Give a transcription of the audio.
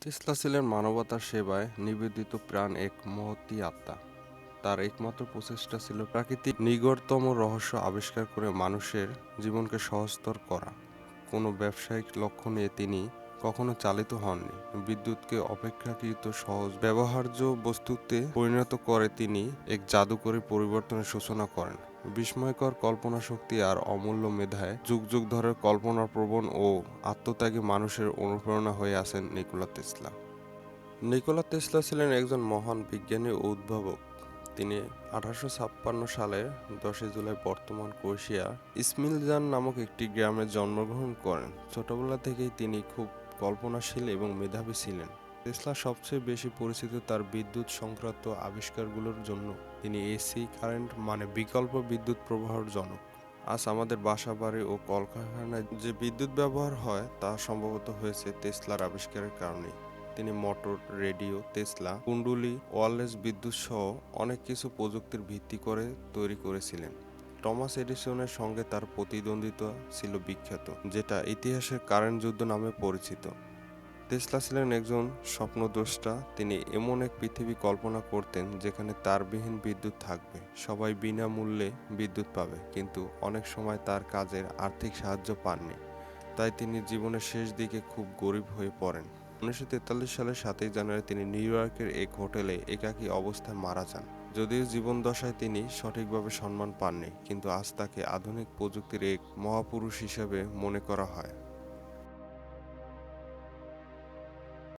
Tesla ছিলেন মানবতার সেবায় নিবেদিত প্রাণ এক মহতী আত্মা। তার একমাত্র প্রচেষ্টা ছিল প্রাকৃতিক নিগড়তম রহস্য আবিষ্কার করে মানুষের জীবনকে সহজতর করা। কোনো ব্যবসায়িক লক্ষ্য নিয়ে তিনি কখনো চালিত হননি। বিদ্যুৎকে অপেক্ষাকৃত সহজ ব্যবহার্য বস্তুতে পরিণত করে তিনি এক জাদুকরী পরিবর্তনের সূচনা করেন। বিস্ময়কর কল্পনা শক্তি আর অমূল্য মেধায় যুগ যুগ ধরে কল্পনাপ্রবণ ও আত্মত্যাগী মানুষের অনুপ্রেরণা হয়ে আছেন নিকোলা তেসলা নিকোলা তেসলা ছিলেন একজন মহান বিজ্ঞানী ও উদ্ভাবক। তিনি আঠারোশো ছাপ্পান্ন সালের দশই জুলাই বর্তমান ক্রোয়েশিয়া ইসমিলজান নামক একটি গ্রামে জন্মগ্রহণ করেন। ছোটবেলা থেকেই তিনি খুব কল্পনাশীল এবং মেধাবী ছিলেন। টেসলা সবচেয়ে বেশি পরিচিত তার বিদ্যুৎ সংক্রান্ত আবিষ্কারগুলোর জন্য। তিনি এসি, কারেন্ট মানে বিকল্প বিদ্যুৎ প্রবাহর জনক। আজ আমাদের বাসা বাড়ি ও কলকারখানায় যে বিদ্যুৎ ব্যবহার হয়, তা সম্ভবত হয়েছে টেসলার আবিষ্কারের কারণে তিনি মোটর, রেডিও, টেসলা, কুণ্ডুলি, ওয়ারলেস বিদ্যুৎ সহ অনেক কিছু প্রযুক্তির ভিত্তি করে তৈরি করেছিলেন। টমাস এডিসনের সঙ্গে তার প্রতিদ্বন্দ্বিতা ছিল বিখ্যাত, যেটা ইতিহাসের কারেন্ট যুদ্ধ নামে পরিচিত। টেসলা ছিলেন একজন স্বপ্নদ্রষ্টা। তিনি এমন এক পৃথিবী কল্পনা করতেন যেখানে তারবিহীন বিদ্যুৎ থাকবে। সবাই বিনামূল্যে বিদ্যুৎ পাবে, কিন্তু অনেক সময় তার কাজের আর্থিক সাহায্য পাননি। তাই তিনি জীবনের শেষ দিকে খুব গরিব হয়ে পড়েন। উনিশশো তেতাল্লিশ সালের সাতই জানুয়ারি তিনি নিউ ইয়র্কের এক হোটেলে একাকী অবস্থায় মারা যান। যদিও জীবনদশায় তিনি সঠিকভাবে সম্মান পাননি, কিন্তু আজ তাকে আধুনিক প্রযুক্তির এক মহাপুরুষ হিসেবে মনে করা হয়।